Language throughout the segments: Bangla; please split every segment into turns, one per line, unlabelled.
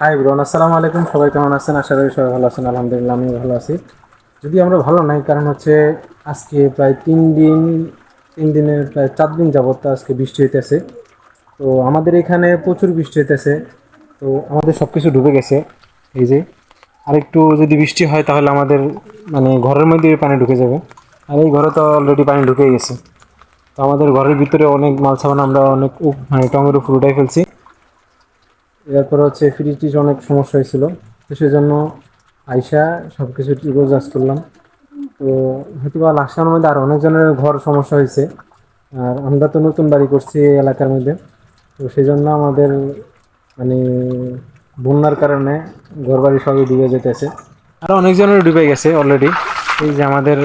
হাই ব্রন আসসালামু আলাইকুম। সবাই কেমন আছেন? আশা করি সবাই ভালো আছেন। আলহামদুলিল্লাহ আমি ভালো আছি। যদি আমরা ভালো নাই, কারণ হচ্ছে আজকে প্রায় তিন দিন, তিন দিনের, প্রায় চার দিন যাবত আজকে বৃষ্টি হইতেছে। তো আমাদের এখানে প্রচুর বৃষ্টি হইতেছে। তো আমাদের সব কিছু ডুবে গেছে। এই যে আর একটু যদি বৃষ্টি হয়, তাহলে আমাদের মানে ঘরের মধ্যে পানি ঢুকে যাবে। আর এই ঘরে তো অলরেডি পানি ঢুকে গেছে। তো আমাদের ঘরের ভিতরে অনেক মাল সামান আমরা অনেক মানে টঙের উপর উঠাই ফেলছি। এরপর হচ্ছে ফ্রিজ টিজ অনেক সমস্যা হয়েছিল। তো সেজন্য আইসা সব কিছু রোজাজ করলাম। তো হয়তো বা লাস্টার মধ্যে আর অনেকজনের ঘর সমস্যা হয়েছে। আর আমরা তো নতুন বাড়ি করছি এই এলাকার মধ্যে। তো সেই জন্য আমাদের মানে বন্যার কারণে ঘর বাড়ি সবই ডুবে যেতেছে। আর অনেকজনের ডুবে গেছে অলরেডি এই যে আমাদের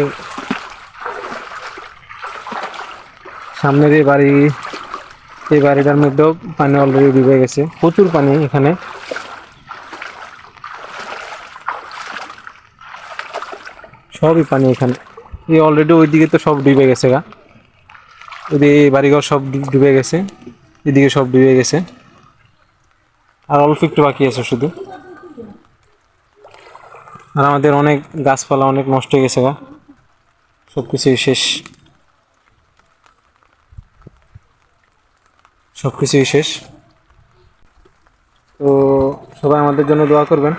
সামনের এই বাড়ি এই বাড়িটার মধ্যেও পানি অলরেডি ডুবে গেছে। প্রচুর পানি এখানে। সবই পানি এখানে। এই অলরেডি ওইদিকে তো সব ডুবে গেছে গা। ওইদিকে এই বাড়িঘর সব ডুবে গেছে। এদিকে সব ডুবে গেছে। আর অল্প একটু বাকি আছে শুধু। আর আমাদের অনেক গাছপালা অনেক নষ্ট হয়ে গেছে গা। সব কিছুই শেষ। সব কিছুই শেষ। তো সবাই আমাদের জন্য দোয়া করবেন।